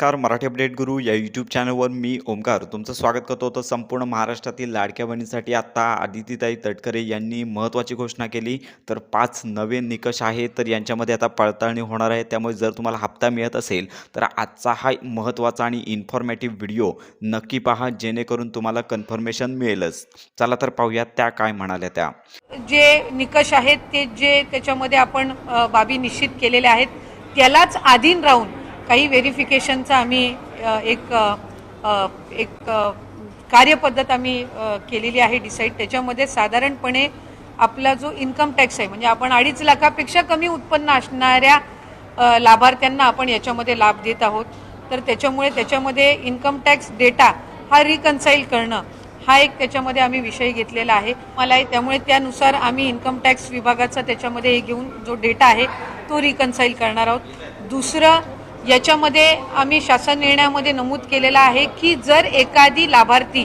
नमस्कार मराठी अपडेट गुरु या यूट्यूब चॅनलवर मी ओमकार. तुमचं स्वागत करतो तर संपूर्ण महाराष्ट्रातील लाडक्या बहिणीसाठी. आत्ता आदितीताई तटकरे यांनी महत्त्वाची घोषणा केली. तर पाच नवे निकष आहेत तर यांच्यामध्ये आता पडताळणी होणार आहे. त्यामुळे जर तुम्हाला हप्ता मिळत असेल तर आजचा हा महत्त्वाचा आणि इन्फॉर्मेटिव्ह व्हिडिओ नक्की पहा जेणेकरून तुम्हाला कन्फर्मेशन मिळेलच. चला तर पाहूया त्या काय म्हणाल्या त्या. जे निकष आहेत ते जे त्याच्यामध्ये आपण बाबी निश्चित केलेल्या आहेत त्यालाच अधीन राहून काही व्हेरिफिकेशनचा आम्ही एक एक कार्यपद्धत आम्ही केलेली आहे डिसाईड. त्याच्यामध्ये साधारणपणे आपला जो इन्कम टॅक्स आहे म्हणजे आपण अडीच लाखापेक्षा कमी उत्पन्न असणाऱ्या लाभार्थ्यांना आपण याच्यामध्ये लाभ देत आहोत. तर त्याच्यामुळे त्याच्यामध्ये इन्कम टॅक्स डेटा हा रिकन्साईल करणं हा एक त्याच्यामध्ये आम्ही विषय घेतलेला आहे. मला आहे त्यामुळे त्यानुसार आम्ही इन्कम टॅक्स विभागाचा त्याच्यामध्ये हे घेऊन जो डेटा आहे तो रिकन्साईल करणार आहोत. दुसरं याच्यामध्ये आम्ही शासन निर्णयामध्ये नमूद केलेलं आहे की जर एखादी लाभार्थी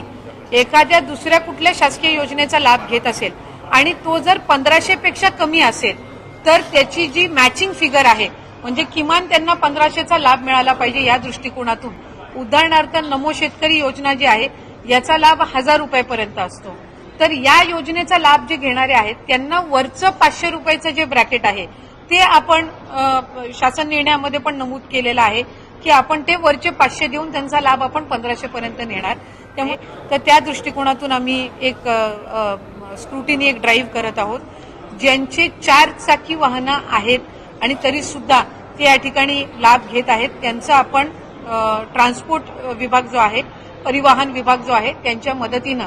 एखाद्या दुसऱ्या कुठल्या शासकीय योजनेचा लाभ घेत असेल आणि तो जर पंधराशेपेक्षा कमी असेल तर त्याची जी मॅचिंग फिगर आहे म्हणजे किमान त्यांना पंधराशेचा लाभ मिळाला पाहिजे या दृष्टिकोनातून. उदाहरणार्थ नमो शेतकरी योजना जी आहे याचा लाभ हजार रुपयापर्यंत असतो. तर या योजनेचा लाभ जे घेणारे आहेत त्यांना वरचं पाचशे रुपयाचं जे ब्रॅकेट आहे ते आपण शासन निर्णयामध्ये पण नमूद केलेलं आहे की आपण ते वरचे पाचशे देऊन त्यांचा लाभ आपण पंधराशे पर्यंत नेणार. त्यामुळे तर त्या दृष्टिकोनातून आम्ही एक स्क्रुटिनी एक ड्राईव्ह करत आहोत. ज्यांचे चार चाकी वाहनं आहेत आणि तरी सुद्धा ते या ठिकाणी लाभ घेत आहेत. त्यांचा आपण ट्रान्सपोर्ट विभाग जो आहे परिवहन विभाग जो आहे त्यांच्या मदतीनं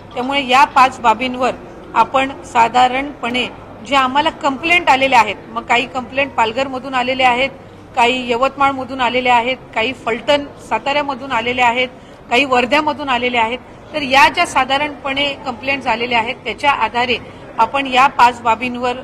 त्यामुळे या पाच बाबींवर आपण साधारणपणे जे आम्हाला कंप्लेंट आलेल्या आहेत मग काही कंप्लेंट पालघरमधून आलेले आहेत काही यवतमाळमधून आलेले आहेत काही फलटण साताऱ्यामधून आलेले आहेत काही वर्ध्यामधून आलेले आहेत तर या ज्या साधारणपणे कंप्लेंट झालेल्या आहेत त्याच्या आधारे आपण या पाच बाबींवर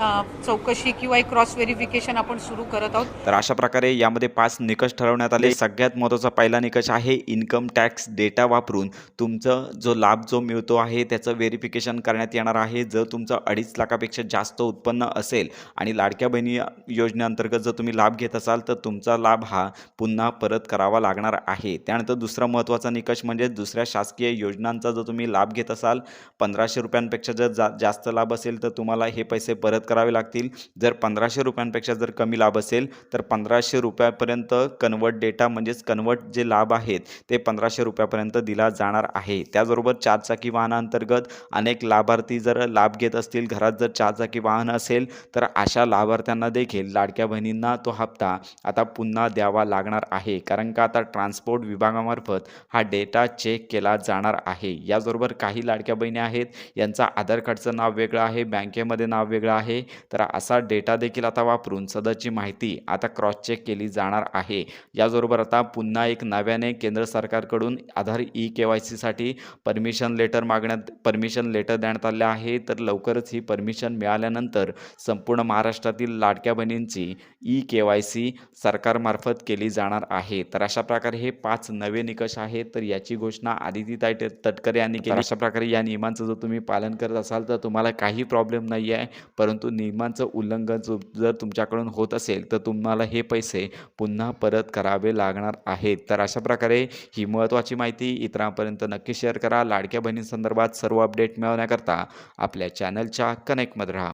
चौकशी किंवा एक क्रॉस व्हेरिफिकेशन आपण सुरू करत आहोत. तर अशा प्रकारे यामध्ये पाच निकष ठरवण्यात आले. सगळ्यात महत्त्वाचा पहिला निकष आहे इन्कम टॅक्स डेटा वापरून तुमचं जो लाभ जो मिळतो आहे त्याचं व्हेरिफिकेशन करण्यात येणार आहे. जर तुमचं अडीच लाखापेक्षा जास्त उत्पन्न असेल आणि लाडक्या बहिणी योजनेअंतर्गत जर तुम्ही लाभ घेत असाल तर तुमचा लाभ हा पुन्हा परत करावा लागणार आहे. त्यानंतर दुसरा महत्त्वाचा निकष म्हणजे दुसऱ्या शासकीय योजनांचा जर तुम्ही लाभ घेत असाल पंधराशे रुपयांपेक्षा जर जा जास्त लाभ असेल तर तुम्हाला हे पैसे परत करावे लागतील. जर पंधराशे रुपयांपेक्षा जर कमी लाभ असेल तर पंधराशे रुपयापर्यंत कन्वर्ट डेटा म्हणजेच कन्वर्ट जे लाभ आहेत ते पंधराशे रुपयापर्यंत दिला जाणार आहे. त्याचबरोबर चारचाकी वाहनांतर्गत अनेक लाभार्थी जर लाभ घेत असतील घरात जर चारचाकी वाहन असेल तर अशा लाभार्थ्यांना देखील लाडक्या बहिणींना तो हप्ता आता पुन्हा द्यावा लागणार आहे. कारण का आता ट्रान्सपोर्ट विभागामार्फत हा डेटा चेक केला जाणार आहे. याचबरोबर काही लाडक्या बहिणी आहेत यांचा आधार कार्डचं नाव वेगळं आहे बँकेमध्ये नाव वेगळं आहे तर असा डेटा देखील आता वापरून सदरची माहिती आता क्रॉस चेक केली जाणार आहे. याचबरोबर आता पुन्हा एक नव्याने केंद्र सरकारकडून आधार ई के वाय सीसाठी परमिशन लेटर मागण्यात परमिशन लेटर देण्यात आले आहे तर लवकरच ही परमिशन मिळाल्यानंतर संपूर्ण महाराष्ट्रातील लाडक्या बहिणींची ई के वाय सी सरकारमार्फत केली जाणार आहे. तर अशा प्रकारे हे पाच नवे निकष आहेत. तर याची घोषणा आदितीताई ट- तटकरे यांनी केली. अशा प्रकारे या नियमांचं जर तुम्ही पालन करत असाल तर तुम्हाला काही प्रॉब्लेम नाही आहे परंतु नियमांचं उल्लंघन जर तुमच्याकडून होत असेल तर तुम्हाला हे पैसे पुन्हा परत करावे लागणार आहेत. तर अशा प्रकारे ही महत्त्वाची माहिती इतरांपर्यंत नक्की शेअर करा. लाडक्या बहिणींसंदर्भात सर्व अपडेट मिळवण्याकरता आपल्या चॅनलच्या कनेक्टमध्ये राहा.